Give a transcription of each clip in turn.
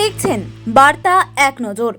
দেখছেন বার্তা এক নজর।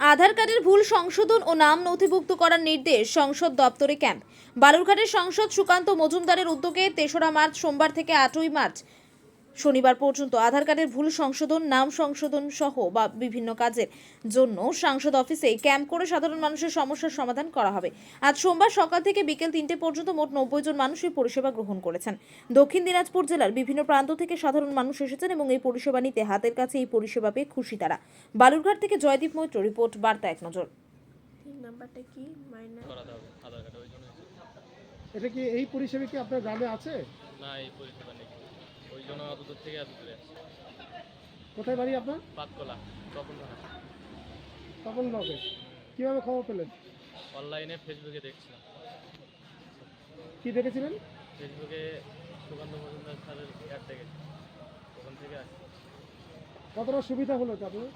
আধার কার্ডের ভুল সংশোধন ও নাম নথিভুক্ত করার নির্দেশ সংসদ দপ্তরে ক্যাম্প। বালুরঘাটের সংসদ সুকান্ত মজুমদারের উদ্যোগে তেসরা মার্চ সোমবার থেকে আটই মার্চ শনিবার পর্যন্ত আধার কার্ডের ভুল সংশোধন নাম সংশোধন সহ বা বিভিন্ন কাজের জন্য সাংসদ অফিসে ক্যাম্প করে সাধারণ মানুষের সমস্যার সমাধান করা হবে। আজ সোমবার সকাল থেকে বিকেল তিনটে পর্যন্ত মোট নব্বই জন মানুষ এই পরিষেবা গ্রহণ করেছেন। দক্ষিণ দিনাজপুর জেলার বিভিন্ন প্রান্ত থেকে সাধারণ মানুষ এসেছেন এবং এই পরিষেবা নিতে হাতের কাছে এই পরিষেবা পেয়ে খুশি তারা। বালুরঘাট থেকে জয়দীপ মৈত্র রিপোর্ট বার্তা এক নজর। তিন নাম্বারটা কি? মাইনাস করাতে হবে আধার কার্ডে ওই জন্য এটা কি এই পরিষেবা কি আপনার গ্রামে আছে? না এই পরিষেবা নেই। ওই জন্য অত দূর থেকে এত দূরে কোথায় বাড়ি আপনার? পাতকলা তখন তপন ব্লকে। কীভাবে খবর পেলেন? অনলাইনে ফেসবুকে দেখছিলাম। কি দেখেছিলেন? ফেসবুকে সুকান্ত মজুমদার স্যারের অ্যাড দেখেছি ওখান থেকে আসছি কতটা সুবিধা হলো এটা আপনার?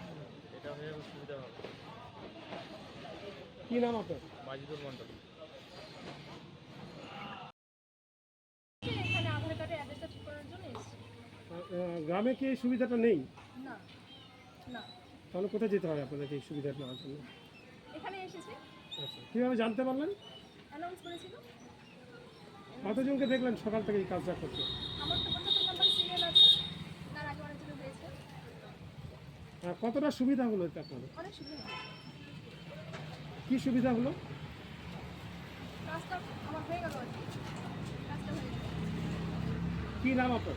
এটা হয়ে সুবিধা হবে কী নাম আপনার? মাজিদুর মণ্ডল এখানে আধার কার্ডের অ্যাড্রেসটা ঠিক করার জন্য এসেছি আহ, গ্রামে কি এই সুবিধাটা নেই? না না। তাহলে কোথায় যেতে হবে আপনাদেরকে এই সুবিধাটা নেওয়ার জন্য? এখানে এসেছি। আচ্ছা কীভাবে জানতে পারলেন? অ্যানাউন্স করেছিল। কতজনকে দেখলেন সকাল থেকে এই কাজটা করতে? আমার তো পঁচাত্তর নাম্বার সিরিয়াল আছে তার আগে অনেকজন হয়েছে কতটা সুবিধা হলো এটা আপনাদের? অনেক সুবিধা কী সুবিধা হলো? আমার হয়ে গেল হয়ে গেল। কী নাম আপনার?